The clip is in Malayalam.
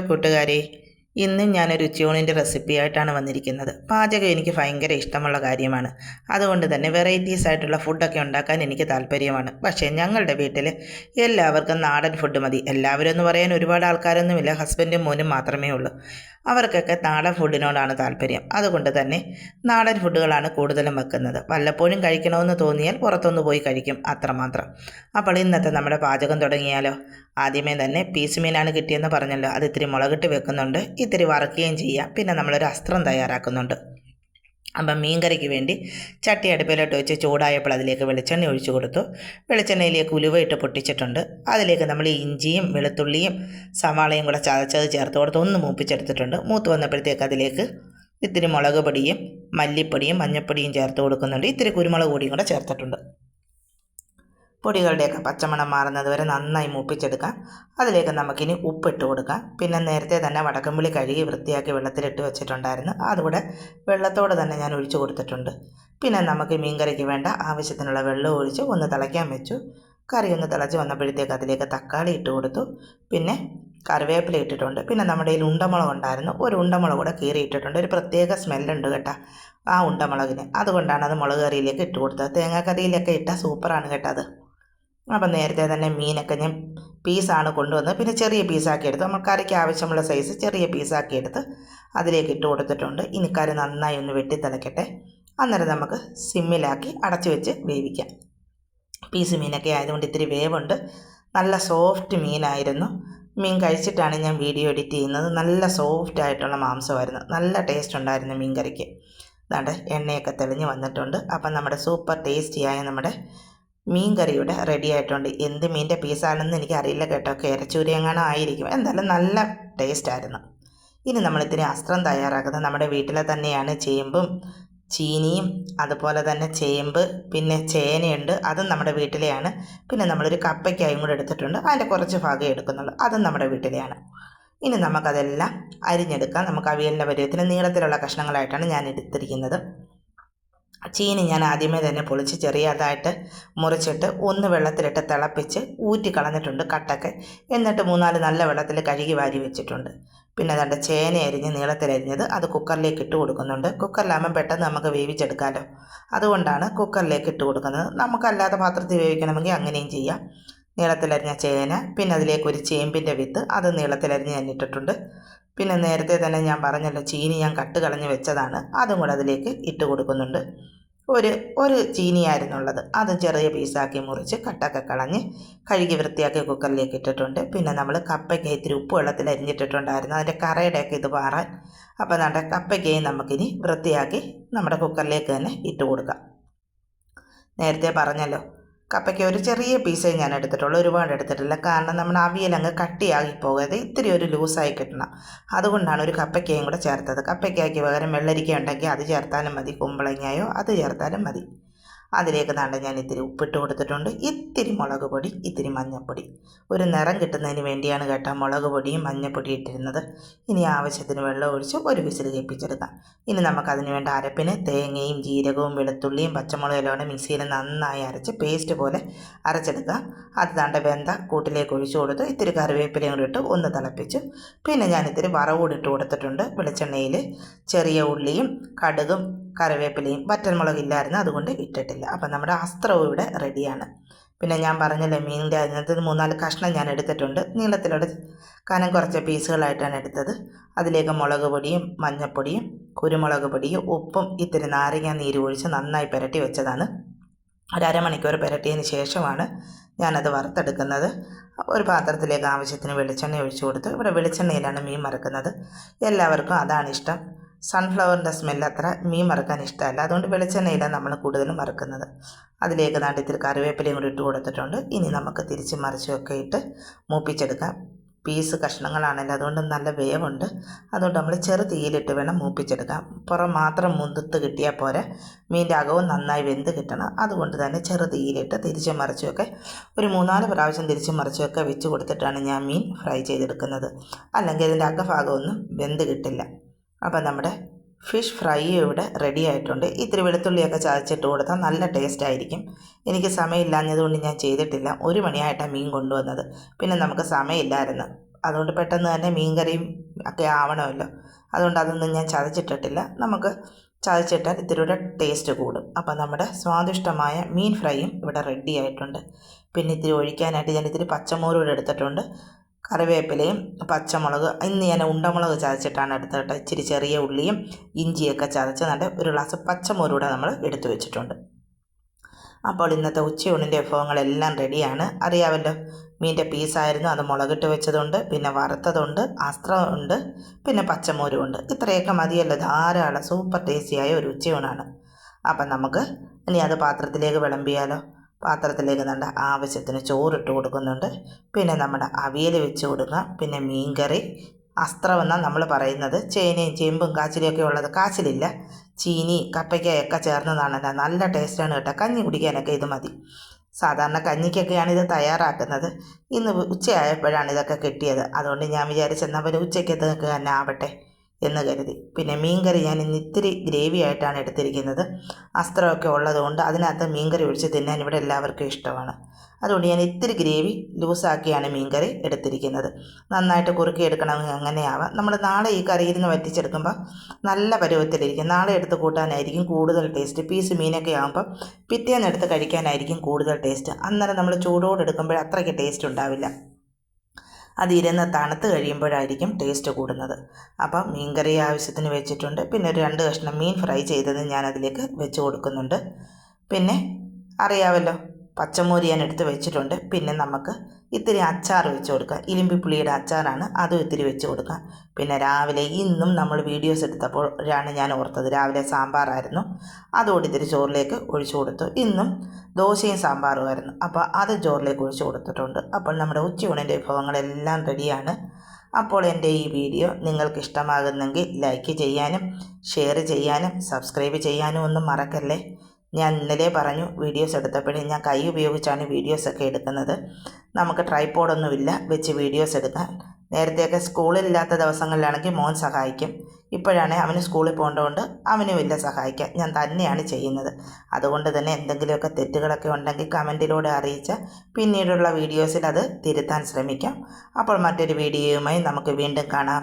കൂട്ടുകാരെ ഇന്ന് ഞാനൊരു ഉച്ചയൂണിന്റെ റെസിപ്പി ആയിട്ടാണ് വന്നിരിക്കുന്നത്. പാചകം എനിക്ക് ഭയങ്കര ഇഷ്ടമുള്ള കാര്യമാണ്. അതുകൊണ്ട് തന്നെ വെറൈറ്റീസ് ആയിട്ടുള്ള ഫുഡൊക്കെ ഉണ്ടാക്കാൻ എനിക്ക് താല്പര്യമാണ്. പക്ഷേ ഞങ്ങളുടെ വീട്ടിൽ എല്ലാവർക്കും നാടൻ ഫുഡ് മതി. എല്ലാവരും എന്ന് പറയാൻ ഒരുപാട് ആൾക്കാരൊന്നുമില്ല. ഹസ്ബൻഡും മോനും മാത്രമേ ഉള്ളൂ. അവർക്കൊക്കെ നാടൻ ഫുഡിനോടാണ് താല്പര്യം. അതുകൊണ്ട് തന്നെ നാടൻ ഫുഡുകളാണ് കൂടുതലും വെക്കുന്നത്. വല്ലപ്പോഴും കഴിക്കണമെന്ന് തോന്നിയാൽ പുറത്തൊന്ന് പോയി കഴിക്കും അത്രമാത്രം. അപ്പോൾ ഇന്നത്തെ നമ്മുടെ പാചകം തുടങ്ങിയാലോ? ആദ്യമേ തന്നെ പീസ് മീനാണ് കിട്ടിയെന്ന് പറഞ്ഞല്ലോ. അത് ഇത്തിരി മുളകിട്ട് വെക്കുന്നുണ്ട് ഇത്തിരി വറക്കുകയും ചെയ്യാം. പിന്നെ നമ്മളൊരു അസ്ത്രം തയ്യാറാക്കുന്നുണ്ട്. അപ്പം മീൻകറിക്ക് വേണ്ടി ചട്ടി അടുപ്പിലോട്ട് വെച്ച് ചൂടായപ്പോൾ അതിലേക്ക് വെളിച്ചെണ്ണ ഒഴിച്ചു കൊടുത്തു. വെളിച്ചെണ്ണയിലേക്ക് ഉലുവ ഇട്ട് പൊട്ടിച്ചിട്ടുണ്ട്. അതിലേക്ക് നമ്മൾ ഇഞ്ചിയും വെളുത്തുള്ളിയും സവാളയും കൂടെ ചതച്ചത് ചേർത്ത് കൊടുത്ത് ഒന്ന് മൂപ്പിച്ചെടുത്തിട്ടുണ്ട്. മൂത്ത് വന്നപ്പോഴത്തേക്ക് അതിലേക്ക് ഇത്തിരി മുളക് പൊടിയും മല്ലിപ്പൊടിയും മഞ്ഞൾപ്പൊടിയും ചേർത്ത് കൊടുക്കുന്നുണ്ട്. ഇത്തിരി കുരുമുളക് പൊടിയും കൂടെ ചേർത്തിട്ടുണ്ട്. പൊടികളുടെയൊക്കെ പച്ചമണം മാറുന്നത് വരെ നന്നായി മൂപ്പിച്ചെടുക്കാം. അതിലേക്ക് നമുക്കിനി ഉപ്പിട്ട് കൊടുക്കാം. പിന്നെ നേരത്തെ തന്നെ വടക്കമ്പുളി കഴുകി വൃത്തിയാക്കി വെള്ളത്തിലിട്ട് വെച്ചിട്ടുണ്ടായിരുന്നു. അതുകൂടെ വെള്ളത്തോടെ തന്നെ ഞാൻ ഒഴിച്ചു കൊടുത്തിട്ടുണ്ട്. പിന്നെ നമുക്ക് മീൻകറിക്ക് വേണ്ട ആവശ്യത്തിനുള്ള വെള്ളം ഒഴിച്ച് ഒന്ന് തിളയ്ക്കാൻ വെച്ചു. കറി ഒന്ന് തിളച്ച് വന്നപ്പോഴത്തേക്ക് അതിലേക്ക് തക്കാളി ഇട്ട് കൊടുത്തു. പിന്നെ കറിവേപ്പില ഇട്ടിട്ടുണ്ട്. പിന്നെ നമ്മുടെ കയ്യിൽ ഉണ്ടമുളക് ഉണ്ടായിരുന്നു. ഒരു ഉണ്ടമുളക് കൂടെ കീറി ഇട്ടിട്ടുണ്ട്. ഒരു പ്രത്യേക സ്മെല്ലുണ്ട് കേട്ടോ ആ ഉണ്ടമുളകിന്. അതുകൊണ്ടാണ് അത് മുളക് കറിയിലേക്ക് ഇട്ട് കൊടുത്തത്. തേങ്ങാക്കറിയിലൊക്കെ ഇട്ടാൽ സൂപ്പറാണ് കേട്ടോ അത്. അപ്പം നേരത്തെ തന്നെ മീനൊക്കെ ഞാൻ പീസാണ് കൊണ്ടുവന്നത്. പിന്നെ ചെറിയ പീസാക്കി എടുത്ത് നമ്മൾ കറിക്ക് ആവശ്യമുള്ള സൈസ് ചെറിയ പീസാക്കി എടുത്ത് അതിലേക്ക് ഇട്ട് കൊടുത്തിട്ടുണ്ട്. ഇനി കറി നന്നായി ഒന്ന് വെട്ടി തിളയ്ക്കട്ടെ അന്നേരം നമുക്ക് സിമ്മിലാക്കി അടച്ചു വെച്ച് വേവിക്കാം. പീസ് മീനൊക്കെ ആയതുകൊണ്ട് ഇത്തിരി വേവുണ്ട്. നല്ല സോഫ്റ്റ് മീനായിരുന്നു. മീൻ കഴിച്ചിട്ടാണ് ഞാൻ വീഡിയോ എഡിറ്റ് ചെയ്യുന്നത്. നല്ല സോഫ്റ്റ് ആയിട്ടുള്ള മാംസമായിരുന്നു. നല്ല ടേസ്റ്റ് ഉണ്ടായിരുന്നു മീൻ കറിക്ക്. അതാണ്ട് എണ്ണയൊക്കെ തെളിഞ്ഞ് വന്നിട്ടുണ്ട്. അപ്പം നമ്മുടെ സൂപ്പർ ടേസ്റ്റിയായ നമ്മുടെ മീൻ കറിയുടെ റെഡി ആയിട്ടുണ്ട്. എന്ത് മീന്റെ പീസാണെന്ന് എനിക്കറിയില്ല കേട്ടോ. കേരച്ചൂരി ആയിരിക്കും. എന്തായാലും നല്ല ടേസ്റ്റ് ആയിരുന്നു. ഇനി നമ്മൾ ഇത്തിരി അസ്ത്രം തയ്യാറാക്കുന്നത് നമ്മുടെ വീട്ടിലെ തന്നെയാണ്. ചേമ്പും ചീനിയും അതുപോലെ തന്നെ ചേമ്പ് പിന്നെ ചേനയുണ്ട്. അതും നമ്മുടെ വീട്ടിലെയാണ്. പിന്നെ നമ്മളൊരു കപ്പയ്ക്കായും കൂടെ എടുത്തിട്ടുണ്ട്. അതിന്റെ കുറച്ച് ഭാഗം എടുക്കുന്നുള്ളൂ. അതും നമ്മുടെ വീട്ടിലെയാണ്. ഇനി നമുക്കതെല്ലാം അരിഞ്ഞെടുക്കാം. നമുക്ക് അവിയലിന്റെ പരുവത്തിന് നീളത്തിലുള്ള കഷ്ണങ്ങളായിട്ടാണ് ഞാൻ എടുത്തിരിക്കുന്നത്. ചീനി ഞാൻ ആദ്യമേ തന്നെ പൊളിച്ച് ചെറിയതായിട്ട് മുറിച്ചിട്ട് ഒന്ന് വെള്ളത്തിലിട്ട് തിളപ്പിച്ച് ഊറ്റി കളഞ്ഞിട്ടുണ്ട് കട്ടൊക്കെ. എന്നിട്ട് മൂന്നാൽ നല്ല വെള്ളത്തിൽ കഴുകി വാരി വെച്ചിട്ടുണ്ട്. പിന്നെ അതുകൊണ്ട് ചേന അരിഞ്ഞ് നീളത്തിലരിഞ്ഞത് അത് കുക്കറിലേക്ക് ഇട്ട് കൊടുക്കുന്നുണ്ട്. കുക്കറിലാകുമ്പോൾ പെട്ടെന്ന് നമുക്ക് വേവിച്ചെടുക്കാമല്ലോ അതുകൊണ്ടാണ് കുക്കറിലേക്ക് ഇട്ട് കൊടുക്കുന്നത്. നമുക്കല്ലാത്ത പാത്രത്തിൽ വേവിക്കണമെങ്കിൽ അങ്ങനെയും ചെയ്യാം. നീളത്തിലരിഞ്ഞ ചേന പിന്നെ അതിലേക്ക് ഒരു ചേമ്പിന്റെ വിത്ത് അത് നീളത്തിലരിഞ്ഞ് ഞാൻ പിന്നെ നേരത്തെ തന്നെ ഞാൻ പറഞ്ഞല്ലോ ചീനി ഞാൻ കട്ട് കളഞ്ഞ് വെച്ചതാണ്. അതും കൂടെ അതിലേക്ക് ഇട്ട് കൊടുക്കുന്നുണ്ട്. ഒരു ഒരു ചീനിയായിരുന്നുള്ളത്. അത് ചെറിയ പീസാക്കി മുറിച്ച് കട്ടൊക്കെ കളഞ്ഞ് കഴുകി വൃത്തിയാക്കി കുക്കറിലേക്ക് ഇട്ടിട്ടുണ്ട്. പിന്നെ നമ്മൾ കപ്പയ്ക്ക് ഇത്തിരി ഉപ്പ് വെള്ളത്തിൽ അരിഞ്ഞിട്ടിട്ടുണ്ടായിരുന്നു. അതിന്റെ കറയുടെയൊക്കെ ഇത് മാറാൻ അപ്പോൾ നമ്മുടെ കപ്പയ്ക്കയും നമുക്കിനി വൃത്തിയാക്കി നമ്മുടെ കുക്കറിലേക്ക് തന്നെ ഇട്ട് കൊടുക്കാം. നേരത്തെ പറഞ്ഞല്ലോ കപ്പയ്ക്ക് ഒരു ചെറിയ പീസേ ഞാൻ എടുത്തിട്ടുള്ളൂ. ഒരുപാട് എടുത്തിട്ടില്ല. കാരണം നമ്മുടെ അവിയൽ അങ്ങ് കട്ടിയാകി പോകാതെ ഇത്തിരി ഒരു ലൂസായി കിട്ടണം. അതുകൊണ്ടാണ് ഒരു കപ്പയ്ക്കയും കൂടെ ചേർത്തത്. കപ്പയ്ക്കായ്ക്ക് പകരം വെള്ളരിക്ക ഉണ്ടെങ്കിൽ അത് ചേർത്താലും മതി. കുമ്പളങ്ങയോ അത് ചേർത്താലും മതി. അതിലേക്ക് താണ്ട് ഞാൻ ഇത്തിരി ഉപ്പിട്ട് കൊടുത്തിട്ടുണ്ട്. ഇത്തിരി മുളക് പൊടി ഇത്തിരി മഞ്ഞൾപ്പൊടി. ഒരു നിറം കിട്ടുന്നതിന് വേണ്ടിയാണ് കേട്ടോ മുളക് പൊടിയും മഞ്ഞൾപ്പൊടി ഇട്ടിരുന്നത്. ഇനി ആവശ്യത്തിന് വെള്ളം ഒഴിച്ച് ഒരു വിസിൽ കേൾപ്പിച്ചെടുക്കാം. ഇനി നമുക്കതിന് വേണ്ട അരപ്പിന് തേങ്ങയും ജീരകവും വെളുത്തുള്ളിയും പച്ചമുളകും എല്ലാം കൂടെ മിക്സിയിൽ നന്നായി അരച്ച് പേസ്റ്റ് പോലെ അരച്ചെടുക്കാം അത് താണ്ട വെന്ത കൂട്ടിലേക്ക് ഒഴിച്ചു കൊടുത്ത് ഇത്തിരി കറിവേപ്പിലയും കൂടി ഇട്ട് ഒന്ന് തിളപ്പിച്ചു പിന്നെ ഞാൻ ഇത്തിരി വറവൂടി ഇട്ട് കൊടുത്തിട്ടുണ്ട് വെളിച്ചെണ്ണയിൽ. ചെറിയ ഉള്ളിയും കടുകും കറിവേപ്പിലയും വറ്റൽമുളകില്ലായിരുന്നു അതുകൊണ്ട് ഇട്ടിട്ടില്ല. അപ്പം നമ്മുടെ അസ്ത്രവും ഇവിടെ റെഡിയാണ്. പിന്നെ ഞാൻ പറഞ്ഞല്ലേ മീനിന്റെ അതിനകത്ത് മൂന്നാൽ കഷ്ണം ഞാൻ എടുത്തിട്ടുണ്ട്. നീളത്തിലൂടെ കനം കുറച്ച പീസുകളായിട്ടാണ് എടുത്തത്. അതിലേക്ക് മുളക് പൊടിയും മഞ്ഞൾപ്പൊടിയും കുരുമുളക് പൊടിയും ഉപ്പും ഇത്തിരി നാരങ്ങ നീര് ഒഴിച്ച് നന്നായി പുരട്ടി വെച്ചതാണ്. ഒരു അരമണിക്കൂർ പുരട്ടിയതിന് ശേഷമാണ് ഞാനത് വറുത്തെടുക്കുന്നത്. ഒരു പാത്രത്തിലേക്ക് ആവശ്യത്തിന് വെളിച്ചെണ്ണ ഒഴിച്ചു കൊടുത്ത് ഇവിടെ വെളിച്ചെണ്ണയിലാണ് മീൻ മറക്കുന്നത് എല്ലാവർക്കും അതാണ് ഇഷ്ടം. സൺഫ്ലവറിന്റെ സ്മെല്ല് അത്ര മീൻ മറക്കാൻ ഇഷ്ടമല്ല. അതുകൊണ്ട് വെളിച്ചെണ്ണയിലാണ് നമ്മൾ കൂടുതലും മറക്കുന്നത് അതിലേക്ക് നാട്ടിൽ ഇത്തിരി കറിവേപ്പിലയും കൂടി ഇട്ട് കൊടുത്തിട്ടുണ്ട്. ഇനി നമുക്ക് തിരിച്ച് മറിച്ചുമൊക്കെ ഇട്ട് മൂപ്പിച്ചെടുക്കാം. പീസ് കഷ്ണങ്ങളാണല്ലോ അതുകൊണ്ട് നല്ല വേവുണ്ട്. അതുകൊണ്ട് നമ്മൾ ചെറു തീയിലിട്ട് വേണം മൂപ്പിച്ചെടുക്കാം പുറം മാത്രം മുന്തുത്ത് കിട്ടിയാൽ പോരെ. മീന്റെ അകവും നന്നായി വെന്ത് കിട്ടണം. അതുകൊണ്ട് തന്നെ ചെറു തീയിലിട്ട് തിരിച്ച് മറിച്ചുമൊക്കെ ഒരു മൂന്നാൽ പ്രാവശ്യം തിരിച്ച് മറിച്ചുമൊക്കെ വെച്ച് കൊടുത്തിട്ടാണ് ഞാൻ മീൻ ഫ്രൈ ചെയ്തെടുക്കുന്നത്. അല്ലെങ്കിൽ ഇതിന്റെ അകഭാഗമൊന്നും വെന്ത് കിട്ടില്ല. അപ്പോൾ നമ്മുടെ ഫിഷ് ഫ്രൈ ഇവിടെ റെഡി ആയിട്ടുണ്ട്. ഇത്തിരി വെളുത്തുള്ളിയൊക്കെ ചതച്ചിട്ട് കൊടുത്താൽ നല്ല ടേസ്റ്റ് ആയിരിക്കും. എനിക്ക് സമയമില്ലാഞ്ഞതുകൊണ്ട് ഞാൻ ചെയ്തിട്ടില്ല. ഒരു മണിയായിട്ടാണ് മീൻ കൊണ്ടുവന്നത്. പിന്നെ നമുക്ക് സമയമില്ലായിരുന്നു. അതുകൊണ്ട് പെട്ടെന്ന് തന്നെ മീൻകറിയും ഒക്കെ ആവണമല്ലോ. അതുകൊണ്ട് അതൊന്നും ഞാൻ ചതച്ചിട്ടിട്ടില്ല. നമുക്ക് ചതച്ചിട്ടാൽ ഇത്തിരിയുടെ ടേസ്റ്റ് കൂടും. അപ്പോൾ നമ്മുടെ സ്വാദിഷ്ടമായ മീൻ ഫ്രൈയും ഇവിടെ റെഡി ആയിട്ടുണ്ട്. പിന്നെ ഇത്തിരി ഒഴിക്കാനായിട്ട് ഞാൻ ഇത്തിരി പച്ചമോരും എടുത്തിട്ടുണ്ട്. കറിവേപ്പിലയും പച്ചമുളക് ഇന്ന് ഞാൻ ഉണ്ടമുളക് ചതച്ചിട്ടാണ് എടുത്തിട്ട് ഇച്ചിരി ചെറിയ ഉള്ളിയും ഇഞ്ചിയൊക്കെ ചതച്ച് നല്ല ഒരു ഗ്ലാസ് പച്ചമുളക് കൂടെ നമ്മൾ എടുത്തു വെച്ചിട്ടുണ്ട്. അപ്പോൾ ഇന്നത്തെ ഉച്ചയൂണിന്റെ വിഭവങ്ങളെല്ലാം റെഡിയാണ്. അറിയാമല്ലോ മീന്റെ പീസായിരുന്നു അത് മുളകിട്ട് വെച്ചതുണ്ട് പിന്നെ വറുത്തതുണ്ട് അസ്ത്രമുണ്ട് പിന്നെ പച്ചമോരുമുണ്ട് ഇത്രയൊക്കെ മതിയല്ലോ ധാരാളം സൂപ്പർ ടേസ്റ്റിയായ ഒരു ഉച്ചയൂണാണ് അപ്പം നമുക്ക് ഇനി അത് പാത്രത്തിലേക്ക് വിളമ്പിയാലോ. പാത്രത്തിലേക്ക് നല്ല ആവശ്യത്തിന് ചോറിട്ട് കൊടുക്കുന്നുണ്ട്. പിന്നെ നമ്മുടെ അവിയൽ വെച്ച് കൊടുക്കാം പിന്നെ മീൻകറി അസ്ത്രമെന്നാണ് നമ്മൾ പറയുന്നത്. ചേനയും ചേമ്പും കാച്ചിലൊക്കെ ഉള്ളത് കാച്ചിലില്ല. ചീനി കപ്പയ്ക്കയൊക്കെ ചേർന്നതാണല്ലോ നല്ല ടേസ്റ്റാണ് കേട്ടോ. കഞ്ഞി കുടിക്കാനൊക്കെ ഇത് മതി. സാധാരണ കഞ്ഞിക്കൊക്കെയാണ് ഇത് തയ്യാറാക്കുന്നത്. ഇന്ന് ഉച്ചയായപ്പോഴാണ് ഇതൊക്കെ കിട്ടിയത്. അതുകൊണ്ട് ഞാൻ വിചാരിച്ചെന്നാൽ പിന്നെ ഉച്ചയ്ക്കത്തേക്ക് തന്നെ ആവട്ടെ. എന്ന് കരുതി. പിന്നെ മീൻകറി ഞാൻ ഇന്ന് ഇത്തിരി ഗ്രേവി ആയിട്ടാണ് എടുത്തിരിക്കുന്നത്. അസ്ത്രമൊക്കെ ഉള്ളതുകൊണ്ട് അതിനകത്ത് മീൻകറി ഒഴിച്ച് തിന്നാൻ ഇവിടെ എല്ലാവർക്കും ഇഷ്ടമാണ്. അതുകൊണ്ട് ഞാൻ ഇത്തിരി ഗ്രേവി ലൂസാക്കിയാണ് മീൻകറി എടുത്തിരിക്കുന്നത്. നന്നായിട്ട് കുറുക്കി എടുക്കണമെങ്കിൽ അങ്ങനെയാവാം. നമ്മൾ നാളെ ഈ കറിയിൽ നിന്ന് വറ്റിച്ചെടുക്കുമ്പോൾ നല്ല പരുവത്തിലിരിക്കും. നാളെ എടുത്ത് കൂട്ടാനായിരിക്കും കൂടുതൽ ടേസ്റ്റ്. പീസ് മീനൊക്കെ ആകുമ്പം പിറ്റേന്ന് എടുത്ത് കഴിക്കാനായിരിക്കും കൂടുതൽ ടേസ്റ്റ്. അന്നേരം നമ്മൾ ചൂടോടെ എടുക്കുമ്പോൾ അത്രയ്ക്ക് ടേസ്റ്റ് ഉണ്ടാവില്ല. അത് ഇരുന്ന് തണുത്ത് കഴിയുമ്പോഴായിരിക്കും ടേസ്റ്റ് കൂടുന്നത്. അപ്പം മീൻകറി ആവശ്യത്തിന് വെച്ചിട്ടുണ്ട്. പിന്നെ ഒരു രണ്ട് കഷ്ണം മീൻ ഫ്രൈ ചെയ്തത് ഞാൻ അതിലേക്ക് വെച്ച് കൊടുക്കുന്നുണ്ട്. പിന്നെ അറിയാമല്ലോ പച്ചമോര് ഞാൻ എടുത്ത് വെച്ചിട്ടുണ്ട്. പിന്നെ നമുക്ക് ഇത്തിരി അച്ചാർ വെച്ച് കൊടുക്കാം. ഇലിമ്പിപ്പുളിയുടെ അച്ചാറാണ്. അതും ഇത്തിരി വെച്ച് കൊടുക്കാം. പിന്നെ രാവിലെ ഇന്നും നമ്മൾ വീഡിയോസ് എടുത്തപ്പോഴാണ് ഞാൻ ഓർത്തത്. രാവിലെ സാമ്പാറായിരുന്നു. അതുകൊണ്ട് ഇത്തിരി ചോറിലേക്ക് ഒഴിച്ചു കൊടുത്തു. ഇന്നും ദോശയും സാമ്പാറുമായിരുന്നു അപ്പോൾ അത് ചോറിലേക്ക് ഒഴിച്ചു കൊടുത്തിട്ടുണ്ട്. അപ്പോൾ നമ്മുടെ ഉച്ചയൂണിന്റെ വിഭവങ്ങളെല്ലാം റെഡിയാണ്. അപ്പോൾ എന്റെ ഈ വീഡിയോ നിങ്ങൾക്ക് ഇഷ്ടമാകുന്നെങ്കിൽ ലൈക്ക് ചെയ്യാനും ഷെയർ ചെയ്യാനും സബ്സ്ക്രൈബ് ചെയ്യാനും ഒന്നും മറക്കല്ലേ? ഞാൻ ഇന്നലെ പറഞ്ഞു വീഡിയോസ് എടുത്തപ്പോഴേ ഞാൻ കൈ ഉപയോഗിച്ചാണ് വീഡിയോസൊക്കെ എടുക്കുന്നത്. നമുക്ക് ട്രൈപ്പോഡൊന്നുമില്ല വെച്ച് വീഡിയോസ് എടുക്കാൻ നേരത്തെയൊക്കെ സ്കൂളിലില്ലാത്ത ദിവസങ്ങളിലാണെങ്കിൽ മോൻ സഹായിക്കും. ഇപ്പോഴാണെങ്കിൽ അവന് സ്കൂളിൽ പോകേണ്ടതുകൊണ്ട് അവനുമില്ല സഹായിക്കാം ഞാൻ തന്നെയാണ് ചെയ്യുന്നത്. അതുകൊണ്ട് തന്നെ എന്തെങ്കിലുമൊക്കെ തെറ്റുകളൊക്കെ ഉണ്ടെങ്കിൽ കമന്റിലൂടെ അറിയിച്ചാൽ പിന്നീടുള്ള വീഡിയോസിൽ അത് തിരുത്താൻ ശ്രമിക്കാം. അപ്പോൾ മറ്റൊരു വീഡിയോയുമായി നമുക്ക് വീണ്ടും കാണാം.